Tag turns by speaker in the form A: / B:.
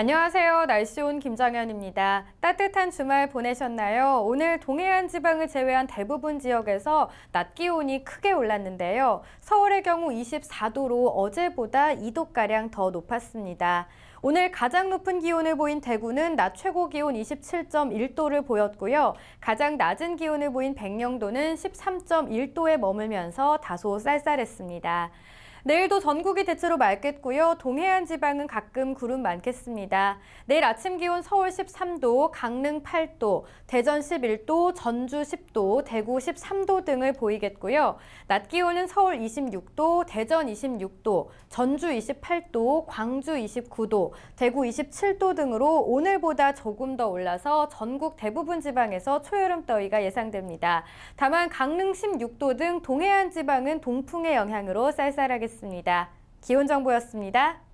A: 안녕하세요. 날씨 온 김정현입니다. 따뜻한 주말 보내셨나요? 오늘 동해안 지방을 제외한 대부분 지역에서 낮 기온이 크게 올랐는데요. 서울의 경우 24도로 어제보다 2도가량 더 높았습니다. 오늘 가장 높은 기온을 보인 대구는 낮 최고 기온 27.1도를 보였고요. 가장 낮은 기온을 보인 백령도는 13.1도에 머물면서 다소 쌀쌀했습니다. 내일도 전국이 대체로 맑겠고요. 동해안 지방은 가끔 구름 많겠습니다. 내일 아침 기온 서울 13도, 강릉 8도, 대전 11도, 전주 10도, 대구 13도 등을 보이겠고요. 낮 기온은 서울 26도, 대전 26도, 전주 28도, 광주 29도, 대구 27도 등으로 오늘보다 조금 더 올라서 전국 대부분 지방에서 초여름 더위가 예상됩니다. 다만 강릉 16도 등 동해안 지방은 동풍의 영향으로 쌀쌀하 겠습니다. 기온 정보였습니다.